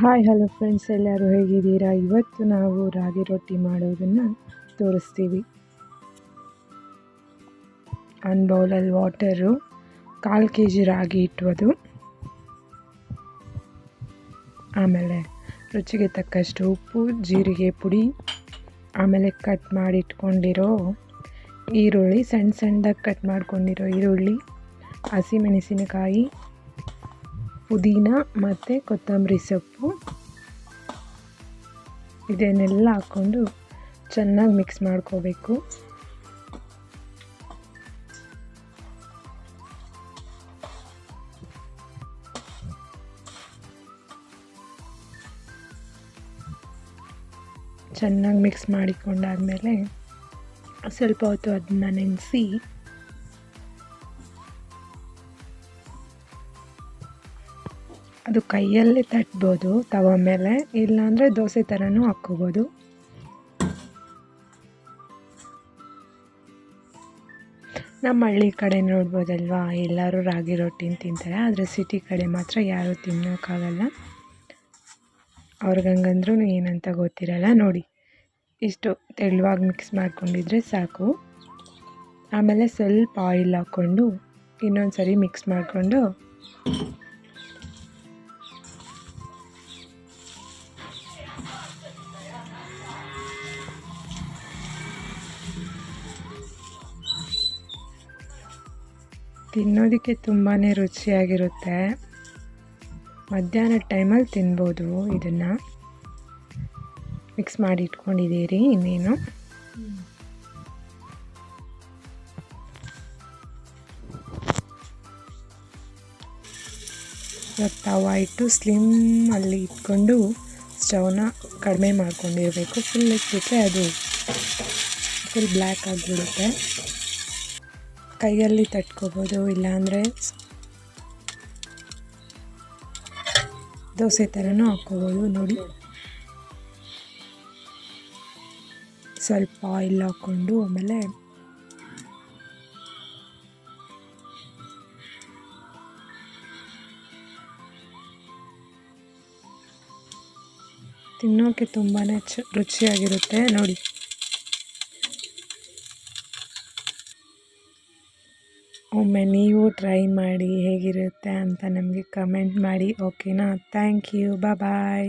Hi hello friends ಎಲ್ಲರೂ ಹೇಗಿದ್ದೀರಾ? ಇವತ್ತು ನಾವು ರಾಗಿ ರೊಟ್ಟಿ ಮಾಡೋದನ್ನು ತೋರಿಸ್ತೀವಿ. ಒಂದು ಬೌಲಲ್ಲಿ ವಾಟರು ಕಾಲು ಕೆ ಜಿ ರಾಗಿ ಇಟ್ಟುವುದು ಆಮೇಲೆ ರುಚಿಗೆ ತಕ್ಕಷ್ಟು ಉಪ್ಪು, ಜೀರಿಗೆ ಪುಡಿ, ಆಮೇಲೆ ಕಟ್ ಮಾಡಿಟ್ಕೊಂಡಿರೋ ಈರುಳ್ಳಿ, ಸಣ್ಣ ಸಣ್ಣದಾಗಿ ಕಟ್ ಮಾಡ್ಕೊಂಡಿರೋ ಈರುಳ್ಳಿ, ಹಸಿಮೆಣಸಿನಕಾಯಿ ಪುದೀನ ಮತ್ತು ಕೊತ್ತಂಬರಿ ಸೊಪ್ಪು. ಇದನ್ನೆಲ್ಲ ಹಾಕ್ಕೊಂಡು ಚೆನ್ನಾಗಿ ಮಿಕ್ಸ್ ಮಾಡ್ಕೋಬೇಕು. ಚೆನ್ನಾಗಿ ಮಿಕ್ಸ್ ಮಾಡಿಕೊಂಡಾದಮೇಲೆ ಸ್ವಲ್ಪ ಹೊತ್ತು ಅದನ್ನ ನೆನೆಸಿ ಅದು ಕೈಯಲ್ಲಿ ತಟ್ಬೋದು ತವ ಮೇಲೆ, ಇಲ್ಲಾಂದರೆ ದೋಸೆ ಥರನೂ ಹಾಕ್ಕೋಬೋದು. ನಮ್ಮ ಹಳ್ಳಿ ಕಡೆ ನೋಡ್ಬೋದಲ್ವಾ, ಎಲ್ಲರೂ ರಾಗಿ ರೊಟ್ಟಿನ ತಿಂತಾರೆ, ಆದರೆ ಸಿಟಿ ಕಡೆ ಮಾತ್ರ ಯಾರೂ ತಿನ್ನೋಕ್ಕಾಗಲ್ಲ ಅವ್ರಿಗಂಗಂದ್ರೂ ಏನಂತ ಗೊತ್ತಿರಲ್ಲ, ನೋಡಿ. ಇಷ್ಟು ತೆಳುವಾಗಿ ಮಿಕ್ಸ್ ಮಾಡ್ಕೊಂಡಿದ್ರೆ ಸಾಕು. ಆಮೇಲೆ ಸ್ವಲ್ಪ ಆಯಿಲ್ ಹಾಕ್ಕೊಂಡು ಇನ್ನೊಂದು ಸರಿ ಮಿಕ್ಸ್ ಮಾಡಿಕೊಂಡು ತಿನ್ನೋದಕ್ಕೆ ತುಂಬಾ ರುಚಿಯಾಗಿರುತ್ತೆ. ಮಧ್ಯಾಹ್ನದ ಟೈಮಲ್ಲಿ ತಿನ್ಬೋದು ಇದನ್ನು. ಮಿಕ್ಸ್ ಮಾಡಿ ಇಟ್ಕೊಂಡಿದ್ದೀರಿ ಇನ್ನೇನು. ತವ ಇಟ್ಟು ಸ್ಲಿಮ್ ಅಲ್ಲಿ ಇಟ್ಕೊಂಡು ಸ್ಟವ್ನ ಕಡಿಮೆ ಮಾಡ್ಕೊಂಡಿರಬೇಕು. ಫುಲ್ ಇಟ್ಬಿಟ್ರೆ ಅದು ಫುಲ್ ಬ್ಲ್ಯಾಕ್ ಆಗಿಬಿಡುತ್ತೆ. ಕೈಯಲ್ಲಿ ತಟ್ಕೋಬೋದು, ಇಲ್ಲಾಂದರೆ ದೋಸೆ ಥರನೂ ಹಾಕ್ಕೋಬೋದು, ನೋಡಿ. ಸ್ವಲ್ಪ ಆಯಿಲ್ ಹಾಕ್ಕೊಂಡು ಆಮೇಲೆ ತಿನ್ನೋಕ್ಕೆ ತುಂಬಾ ರುಚಿಯಾಗಿರುತ್ತೆ, ನೋಡಿ. ಒಮ್ಮೆ ನೀವು ಟ್ರೈ ಮಾಡಿ ಹೇಗಿರುತ್ತೆ ಅಂತ ನಮಗೆ ಕಮೆಂಟ್ ಮಾಡಿ. ಓಕೆನಾ ಥ್ಯಾಂಕ್ ಯು ಬಾಯ್